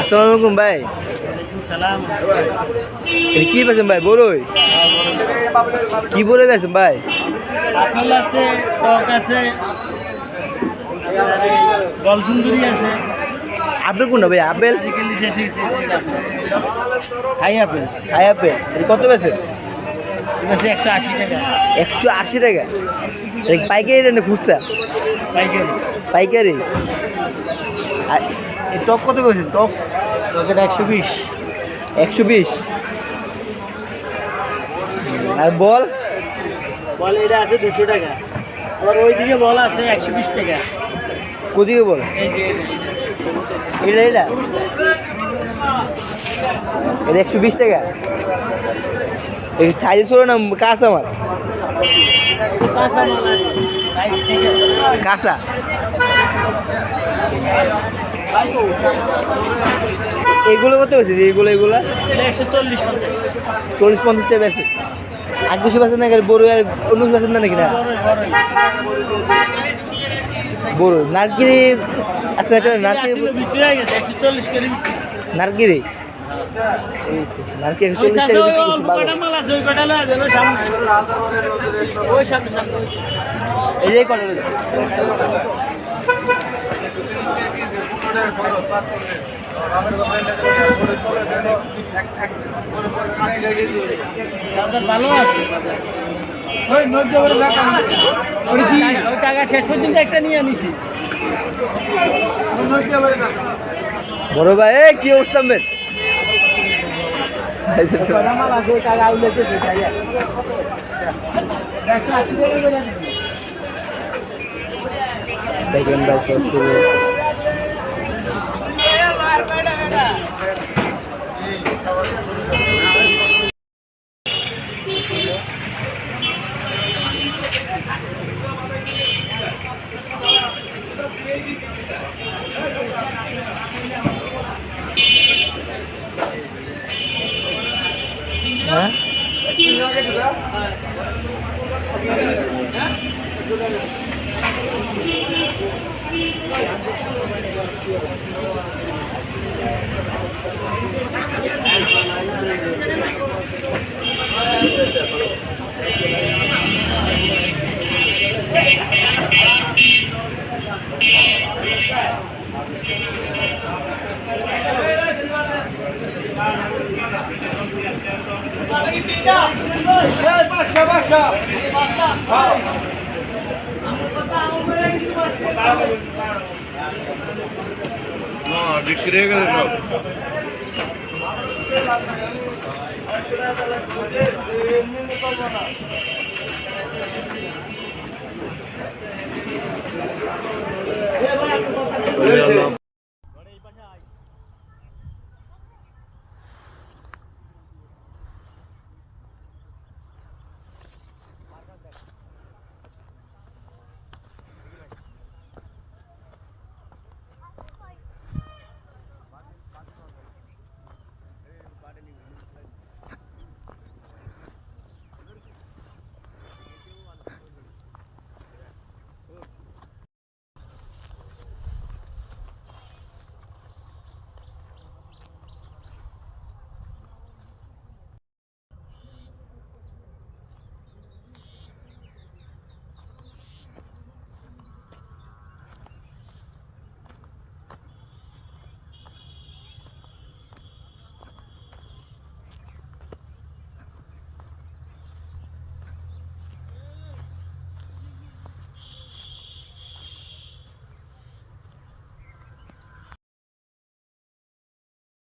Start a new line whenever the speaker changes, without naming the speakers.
আসসালামু আলাইকুম ভাই। কি পেয়েছেন ভাই? বলোই কি বলে পেয়েছেন ভাই?
আপেল আছে টক আছে গলসুন্দরী আছে।
আপেল কোনটা ভাই? আপেল? হাই আপেল হাই আপেল। কত পেয়েছেন
একশো আশি টাকা।
একশো আশি টাকা? পাইকারি রেটে খুচরা?
পাইকারি।
পাইকারি? আর এই টক কত পেয়েছেন টক?
টকেটা একশো বিশ।
একশো বিশ? আর বল?
বল এটা আছে দুশো টাকা। আবার ওইদিকে বল আছে একশো বিশ টাকা।
কোদিকে বল? এটা এটা? এটা একশো বিশ টাকা। এই সাইজে ছিল না কাঁচা আমার
কাঁচা। মাল
এগুলো কত বেশি? এইগুলো এগুলো
একশো চল্লিশ পঞ্চাশ
চল্লিশ টাকা বেশি। আর কিছু বেছেন না বড় আর অন্য কিছু বেছেন না নাকি না? বড় নারকেলি একটা? নারকেলি
আসলে বিক্রি গেছে একশো চল্লিশ করে বিক্রি
নারকেলি। এই টাকা যে
ভালো আছে শেষ পর্যন্ত একটা নিয়ে নিছি
বড় ভাই কি অবস্থা মেন
কটা মাল আছে ওই টাকা আইলে তো সেটাই একশো আশি টাকা করে দিবি।
দেখেন ভাই সরাসরি হ্যাঁ
না বিক্রি হয়ে গেছে সব।
Yeah,